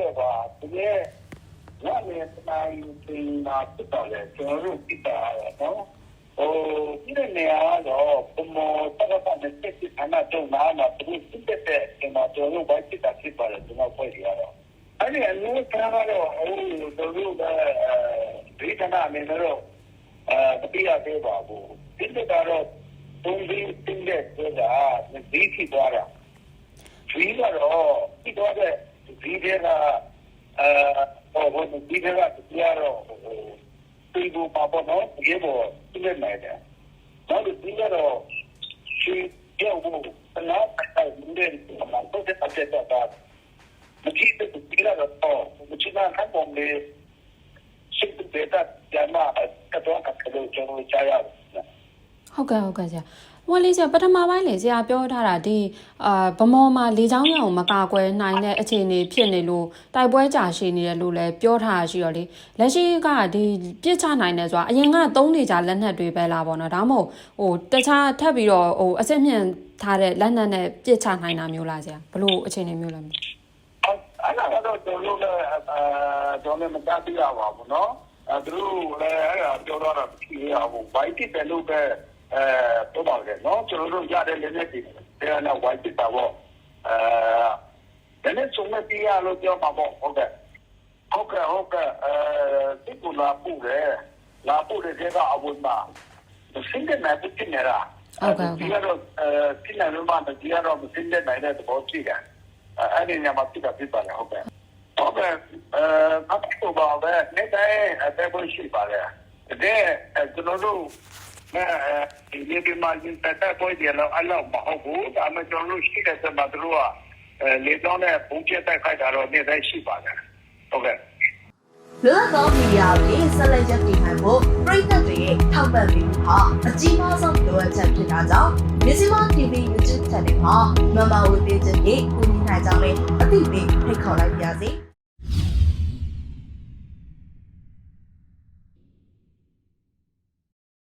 ကဲ့ပါဒီနေ့ညနေတိုင်းပြင်မှာဖြစ်တော့လေကျွန်တော်တို့ပြတာရနော်ဟိုဒီနေရာတော့ဘုမောတက္ကသိုလ်နဲ့စစ်စစ်အနာတော့နာမှာသူစစ်တဲ့ကျွန်တော်တို့ဘိုက်စစ်တာဖြစ်ပါလေကျွန်တော်ဖွဲ့ရတော့အဲ့ဒီအမျိုးသားကတော့ဟိုတို့တို့ကဒီကနေ့အနေနဲ့တော့အဲတပြရသေးပါဘူးဒီကတော့ပုံပြီးတင်တဲ့ဆိုတာဒီဖြစ်သွားတာဒီကတော့ဒီတော့ တဲ့ဒီတဲ့ကအဲဟိုဘုဒီတဲ့ကတရားတော့ဒီဘူပါပေါ်တော့ဒီဘောဒီနဲ့နိုင်တယ်တော့ဒီကတော့ရှိရောဘူးတော့အဲ့ဒီတဲ့မှာတော့တဲ့ပတ်သက်တာမကြည့်တဲ့ဒီကတော့မကြည့်တာခံပုံလေးရှိတဲ့တဲ့ကျမကတော့ကတော့ကျွန်တော်ကြားရတယ်ဟုတ်ကဲ့ဟုတ်ကဲ့ဆရာ ဝင်းလေးဆရာပထမပိုင်းလေဆရာပြောထားတာဒီအာဗမော်မှာလေချောင်းရောင်မကာကွယ်နိုင်တဲ့အခြေအနေဖြစ်နေလို့တိုက်ပွဲကြာရှည်နေတယ်လို့လည်းပြောထားတာရှိတော့လေလက်ရှိကဒီပြစ်ချနိုင်တယ်ဆိုတာအရင်ကသုံးနေကြလက်နက်တွေပဲလားပေါ့နော်ဒါမှမဟုတ်ဟိုတခြားထပ်ပြီးတော့ဟိုအစစ်မြင့်ထားတဲ့လက်နက်နဲ့ပြစ်ချနိုင်တာမျိုးလားဆရာဘလို့အခြေအနေမျိုးလဲမသိအဲ့ဒါတော့ကျွန်တော်လည်းအဲကျွန်တော်မတတ်ပြရပါဘူးနော်အဲသူလည်းအဲ့ဒါပြောတော့တာဖြစ်ရအောင်ဘိုက်တစ်တယ်လို့ပဲအဲ တယ်နော်ကျွန်တော်တို့ရတဲ့လက်နဲ့ဒီတဲ့နောက်ဝိုင်းပြတာပေါ့အဲဒါနဲ့စုံမပြရလို့ပြောမှာပေါ့ဟုတ်ကဲ့ဟုတ်ကဲ့ဟုတ်ကဲ့အဲဒီကူလာပူရဲလာပူရဲကအဝန်ပါစင်တဲ့နယ်ပစ်နေတာဟုတ်ကဲ့ဒီကတော့အဲဒီနယ်မှာဒီကတော့စင်တဲ့နယ်နဲ့သဘောကြည့်တယ်အဲ့ဒီညမှာပြတာပြပါလေဟုတ်ကဲ့ဟုတ်ကဲ့အဲအခုပါပဲနေ့တိုင်းအသက်ကိုရှိပါလေတဲ့ကျွန်တော်တို့ အဲဒီဒီမှာရင်တက်ပေါ်ကြတော့အလောက်မဟုတ်ဘူးဒါမှကျွန်တော်တို့ရှိတဲ့စမှာတို့ကအဲလေတော့နဲ့ဘုံကျက်တက်ခိုက်တာတော့နေတိုင်းရှိပါလေဟုတ်ကဲ့လွတ်သောမီဒီယာတွေဆက်လက်ရပ်တည်နိုင်ဖို့ပြည်သက်တွေရဲ့ထောက်ပံ့ပေးမှုဟာအကြီးမားဆုံးလိုအပ်ချက်ဖြစ်တာကြောင့်မြစီမ TV YouTube Channel မှာမမဝေပေးခြင်းဖြင့်ကူညီနိုင်ကြောင်းလည်းအသိပေးဖိတ်ခေါ်လိုက်ပါရစေ။